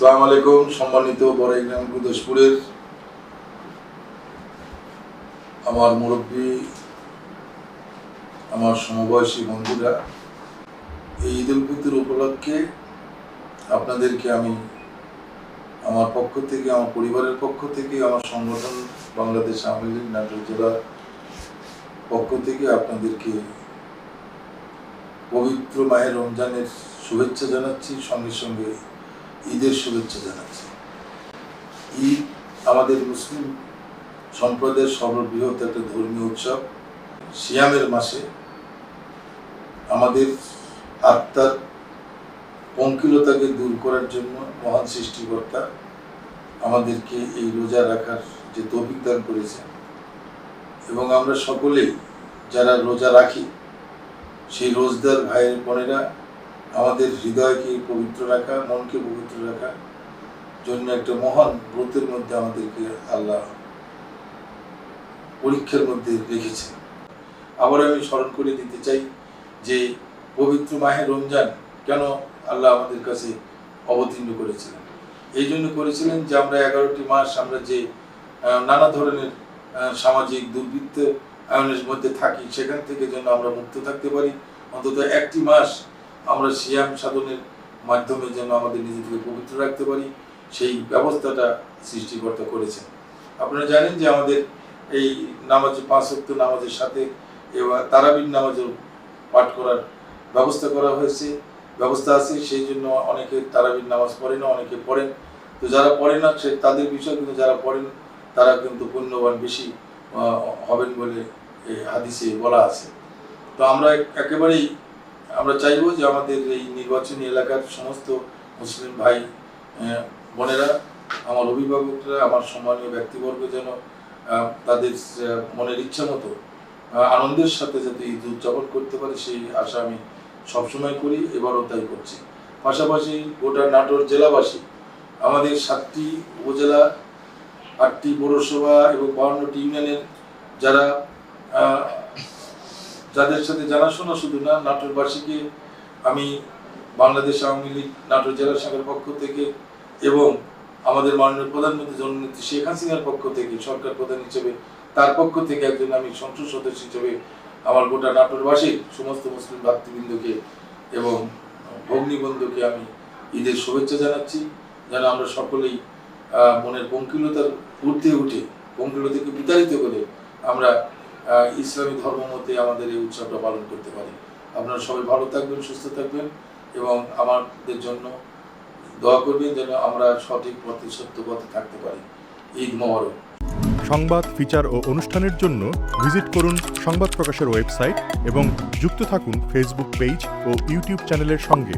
আসসালামু আলাইকুম, সম্মানিত বড়াইগ্রাম গুদসপুরের আমার মুরব্বী, আমার সমবয়সী বন্ধুরা, এই ঈদ উল ফিতর উপলক্ষে আপনাদেরকে আমি আমার পক্ষ থেকে, আমার পরিবারের পক্ষ থেকে, আমার সংগঠন বাংলাদেশ আওয়ামী লীগ, নাটোর জেলার পক্ষ থেকে আপনাদেরকে পবিত্র মায়ের রমজানের শুভেচ্ছা জানাচ্ছি। সঙ্গে সঙ্গে ঈদের শুভেচ্ছা জানাচ্ছি। ঈদ আমাদের মুসলিম সম্প্রদায়ের সর্ববৃহৎ একটা ধর্মীয় উৎসব। সিয়ামের মাসে আমাদের আত্মার পঙ্কিলতাকে দূর করার জন্য মহান সৃষ্টিকর্তা আমাদেরকে এই রোজা রাখার যে তৌফিক দান করেছে এবং আমরা সকলেই যারা রোজা রাখি, সেই রোজদার ভাইয়ের বোনেরা আমাদের হৃদয়কে পবিত্র রাখা, মনকে পবিত্র রাখা, জন্য একটা মহান ব্রতের মধ্যে আমাদেরকে আল্লাহ পরীক্ষার মধ্যে রেখেছে আবার আমি স্মরণ করে দিতে চাই যে পবিত্র মাহে রমজান কেন আল্লাহ আমাদের কাছে অবতীর্ণ করেছিলেন? এই জন্য করেছিলেন যে আমরা এগারোটি মাস আমরা যে নানা ধরনের সামাজিক দুর্বৃত্ত আয়নের মধ্যে থাকি, সেখান থেকে যেন আমরা মুক্ত থাকতে পারি। অন্তত একটি মাস আমরা সিয়াম সাধনের মাধ্যমে যেন আমাদের নিজেদেরকে পবিত্র রাখতে পারি, সেই ব্যবস্থাটা সৃষ্টিকর্তা করেছেন। আপনারা জানেন যে আমাদের এই নামাজ পাঁচ ওয়াক্ত নামাজের সাথে এবার তারাবির নামাজও পাঠ করার ব্যবস্থা করা হয়েছে। ব্যবস্থা আছে, সেই জন্য অনেকে তারাবির নামাজ পড়ে না, অনেকে পড়েন। তো যারা পড়ে না, সে তাদের বিষয় কিন্তু যারা পড়েন, তারা কিন্তু পুণ্যবান বেশি হবেন বলে হাদিসে বলা আছে। তো আমরা একেবারেই আমরা চাইব যে আমাদের এই নির্বাচনী এলাকার সমস্ত মুসলিম ভাই বোনেরা, আমার অভিভাবকরা, আমার সম্মানীয় ব্যক্তিবর্গ যেন তাদের মনের ইচ্ছা মতো আনন্দের সাথে যাতে ঈদ উদযাপন করতে পারে, সেই আশা আমি সবসময় করি, এবারও তাই করছি। পাশাপাশি গোটা নাটোর জেলাবাসী, আমাদের সাতটি উপজেলা, আটটি পৌরসভা এবং বাউন্নটি ইউনিয়নের যারা যাদের সাথে জানাশোনা শুধু না, নাটোরবাসীকে আমি বাংলাদেশ আওয়ামী লীগ, নাটোর জেলা শাখার পক্ষ থেকে এবং আমাদের মাননীয় প্রধানমন্ত্রী জননেত্রী শেখ হাসিনার পক্ষ থেকে, সরকার প্রধান হিসেবে, তার পক্ষ থেকে একজন আমি সংসদ সদস্য হিসেবে আমার গোটা নাটোরবাসীর সমস্ত মুসলিম ভাতৃবৃন্দকে এবং ভগ্নীবন্ধুকে আমি ঈদের শুভেচ্ছা জানাচ্ছি। যেন আমরা সকলেই মনের পঙ্কিলতার ঊর্ধ্বে উঠে, পঙ্কিলতাকে বিতাড়িত করে আমরা ইসলামী ধর্ম মতে আমাদের এই উৎসবটা পালন করতে পারি। আপনারা সবাই ভালো থাকবেন, সুস্থ থাকবেন এবং আমাদের জন্য দোয়া করবেন যেন আমরা সঠিক পথে, সত্য পথে থাকতে পারি। ঈদ মহরম সংবাদ, ফিচার ও অনুষ্ঠানের জন্য ভিজিট করুন সংবাদ প্রকাশের ওয়েবসাইট এবং যুক্ত থাকুন ফেসবুক পেজ ও ইউটিউব চ্যানেলের সঙ্গে।